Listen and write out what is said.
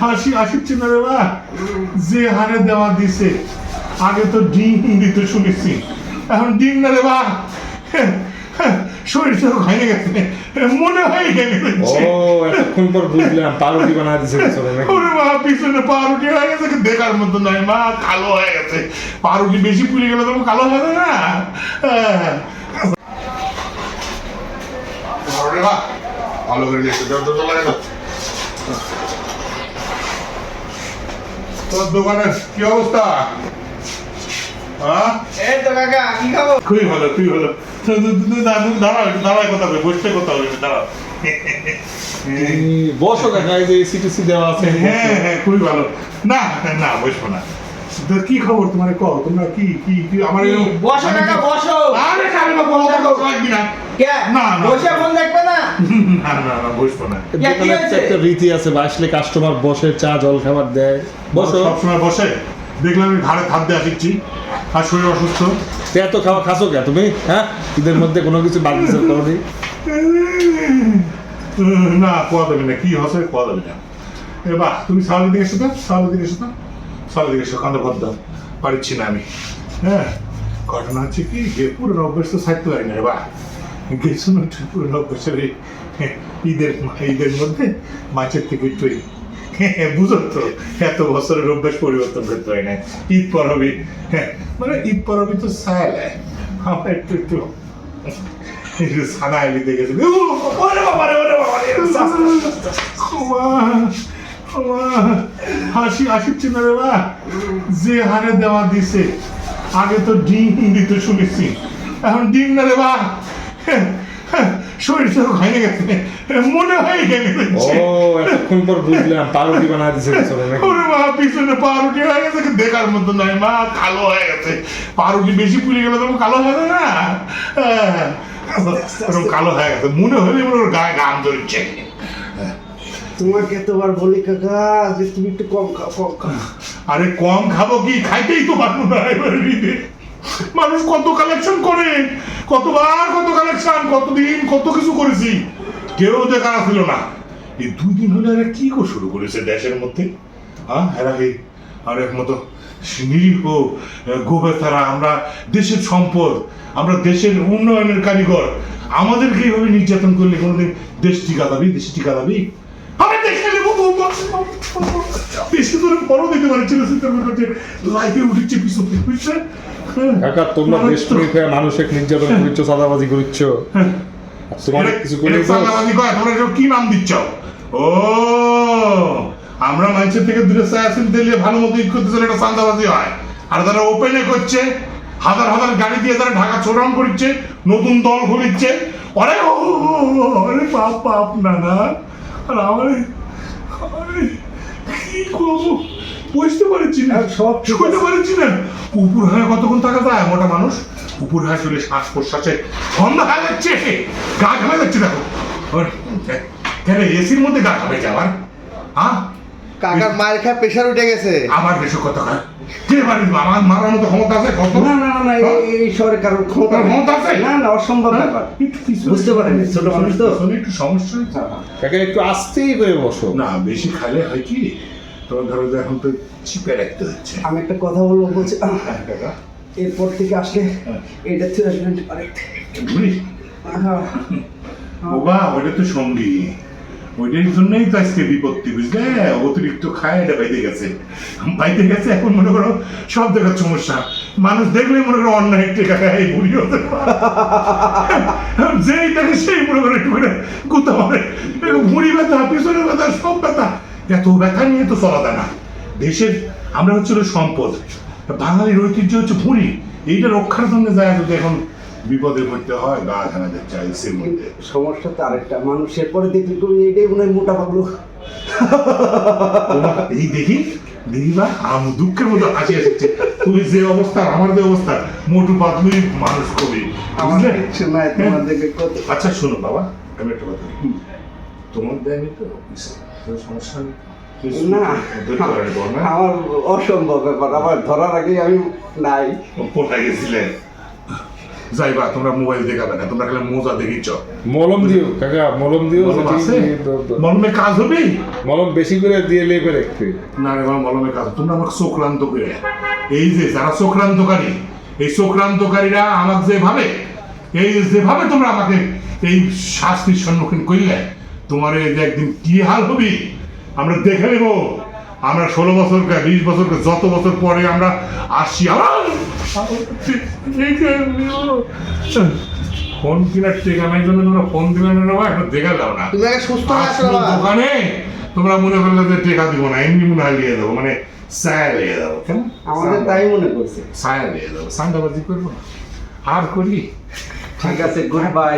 হাসি না রে যে হারে দেওয়া দিছে আগে তো ডিম দিত শুনেছি এখন ডিম না রে বা শরীর তো ভেঙে গেছে মনে হয় ও গেছে এতক্ষণ পর বুঝলাম পাউরুটি বানা দিছে ওরে মা পিছনে পাউরুটি হয়ে গেছে দেখার মতো নয় মা কালো হয়ে গেছে পাউরুটি বেশি পুড়ে গেলে তো কালো হয়ে যাবে না হ্যাঁ। বাবা, ভালো করে দর দর লাগে না। তোর দোকানের কি অবস্থা? হ্যাঁ? তো কাকা কি খুবই ভালো খুবই ভালো। তো, তো, তো, তো, দাঁড়া- দাঁড়াও দাঁড়ায় কথা বলে বসতে কথা বলে দাঁড়াও বসো কাকা এই যে সিটিসি দেওয়া আছে। হ্যাঁ হ্যাঁ খুবই ভালো। না না বসবো না। কি খবর তোমার? কও তোমরা কি কি কি আমার বসো কাকা বসো। আরে না। কে? না, না। বসে ফোন দেখবে না? না না না বসবো না। দোকানে একটা রীতি আছে বা আসলে কাস্টমার বসে চা জল খাবার দেয়। বসো সবসময় বসে? দেখলাম আমি ঘাড়ে হাত দিয়ে আসিচ্ছি আর শরীর অসুস্থ। এত খাওয়া খাসো কে? তুমি? হ্যাঁ? ঈদের মধ্যে কোনো কিছু বাদ দিতে করবি না কোয়া দেবে না। কি হসে কোয়া দেবে না। এ বাহ তুমি সালের দিকে এসো তো? সালের দিকে এসো তো? সালের দিকে এসো কান্দা ভর দাও পারছি না আমি। হ্যাঁ ঘটনা হচ্ছে কি? যে পুরো অভ্যাস তো থাকতে পারি না রে বাহ গেছো না একটু পুরো অভ্যাসের এই ঈদের ঈদের মধ্যে মাছের থেকে একটু এই বুঝো তো, এত বছরের অভ্যাস পরিবর্তন করতে হয় না। ঈদ হ্যাঁ মানে ঈদ পরবি তো সায়াল। আমার একটু একটু গেছে ওরে বাবা রে, ওরে বাবা হাসি হাসিচ্ছে না রে বা। যে হারে দেওয়া দিছে, আগে তো ডিম দিত শুনেছি। এখন ডিম না রে বা। শরীর তো ভেঙে গেছে মনে হয় ভেঙে ও এতক্ষণ পর বুঝলাম পাউরুটি বানা দিছে ওরে মা পিছনে পাউরুটি হয়ে গেছে দেখার মতো নয় মা কালো হয়ে গেছে। পাউরুটি বেশি পুড়ে গেলে তো কালো হয়ে যাবে না? হ্যাঁ, ওরকম কালো হয়ে গেছে। মনে হলে ওর গায়ে গান ধরছে। তোমাকে এতবার বলি কাকা যে তুমি একটু কম খাও কম খাও। আরে কম খাব কি? খাইতেই তো পারব না এবার। মানুষ কত কালেকশন করে? কতবার কত কালেকশন কতদিন কত কিছু করেছি? কেউ দেখা ছিল না। এই দুই দিন হলে এরা কি করে শুরু করেছে দেশের মধ্যে? হ্যাঁ এরা এই আর এক মতো নিরীহ গোবে তারা আমরা দেশের সম্পদ, আমরা দেশের উন্নয়নের কারিগর। আমাদেরকে এইভাবে নির্যাতন করলে কোনোদিন দেশ টিকা দাবি, দেশে টিকা দাবি? আমি দেখে নেব বেশি করে বড় দিতে পারে ছিল লাইফে উঠেছে পিছনে বুঝছে কাকা তোমরা মানুষ দেশ প্রেমিক হয়ে মানুষের নির্যাতন করছ সাদাবাজি করছ। তোমার কিছু করে কয়, তোমরা এসব কি নাম দিচ্ছ? ও আমরা মানুষের থেকে দূরে সায়াসিন দিলে ভালো মতো ঈদ করতে চলে এটা চাঁদাবাজি হয়। আর তারা ওপেনে করছে হাজার হাজার গাড়ি দিয়ে তারা ঢাকা ছোড়ান করছে নতুন দল খুলিচ্ছে অরে ও আরে বাপ বাপ না না আর আমার আরে, কি করব? বুঝতে পারছি না। সব ঠিক বুঝতে আছে। পারছি না। উপর হয়ে কতক্ষণ থাকা যায় মোটা মানুষ? উপর হয়ে চলে শ্বাস প্রশ্বাসে সন্ধ্যা হয়ে যাচ্ছে। গা ঘামে যাচ্ছে দেখো। কেন এসির মধ্যে গা ঘামে যাওয়ার হ্যাঁ কাকার মায়ের খায় প্রেশার উঠে গেছে। আমার বেশি কত খায় কে আমার মারার মতো ক্ষমতা আছে কত? না না না হ্যাঁ? এই- এই শহরে কারোর ক্ষমতা ক্ষমতা আছে? না না অসম্ভব হ্যাঁ? ব্যাপার। বুঝতে পারেনি, ছোট মানুষ তো। একটু সমস্যা হয়েছে। কাকা একটু আস্তেই করে বসো। না বেশি খাইলে হয় কি? তোমার ধরো যে এখন তো চিপে রাখতে হচ্ছে। আমি একটা কথা বলব বলছি হ্যাঁ, এরপর থেকে আসলে হ্যাঁ। এটা আসবেন আরেক বুঝলি? বাবা ওটা তো সঙ্গী। ওইটার জন্যই তো আজকে বিপত্তি বুঝলে? অতিরিক্ত খায় এটা বাইতে গেছে। বাইতে গেছে এখন মনে করো সব দেখার সমস্যা। মানুষ দেখলে মনে করো অন্য টেকা খায় এই বুড়ি হতে যেই দেখে সেই মনে করো একটু করে গুতা মারে। ভুঁড়ি ব্যথা পিছনে ব্যথা সব ব্যথা। এত ব্যথা নিয়ে তো চলা যায় না। দেশের আমরা হচ্ছে সম্পদ। বাঙালির ঐতিহ্য হচ্ছে ভুঁড়ি এইটা রক্ষার জন্য যায় যদি এখন বিপদে পড়তে হয় মধ্যে। সমস্যা তো আরেকটা। মানুষের পরে দেখলি তুমি এটাই মনে হয় মোটা তোমার এই দেখি দেখি বা আম দুঃখের মতো হাসি আসছে তুমি যে অবস্থা আমার যে অবস্থা মোটু পাতলুই মানুষ কবি। বুঝলে? কিছু নাই তোমার দেখে কত আচ্ছা শোনো বাবা আমি একটা কথা। তোমার দেয়নি তো? কোনো সমস্যা না না? আমার অসম্ভব ব্যাপার আমার ধরার আগেই আমি নাই। কোথায় গেছিলে। যাইবা তোমরা মোবাইল দেখাবে না তোমরা খালি মোজা দেখিছ। মলম দিও কাকা মলম দিও মলম কাজ হবে? মলম বেশি করে দিয়ে লেবে একটু না রে মলমে কাজ। তোমরা আমাকে চোখরান্ত করে। এই যে যারা চোখরান্তকারী এই চোখরান্তকারীরা আমাকে যে ভাবে এই যেভাবে তোমরা আমাকে এই শাস্তির সম্মুখীন করলে তোমার একদিন কি হাল হবি আমরা দেখে নেব। আমরা ষোলো বছর কা বিশ বছর কা যত বছর পরে আমরা আসি আবার ফোন কিনার টেকা নাই জন্য তোমরা ফোন দিলে না বাবা, একটা দেখা যাও না। তুমি আগে সুস্থ দোকানে তোমরা মনে করলে যে টেকা দিব না এমনি মনে হয় নিয়ে দেবো মানে ছায়া নিয়ে দেবো কেন? আমাদের তাই মনে করছে। ছায়া নিয়ে দেবো সান্ডাবাজি করব। আর করি? ঠিক আছে গুড বাই।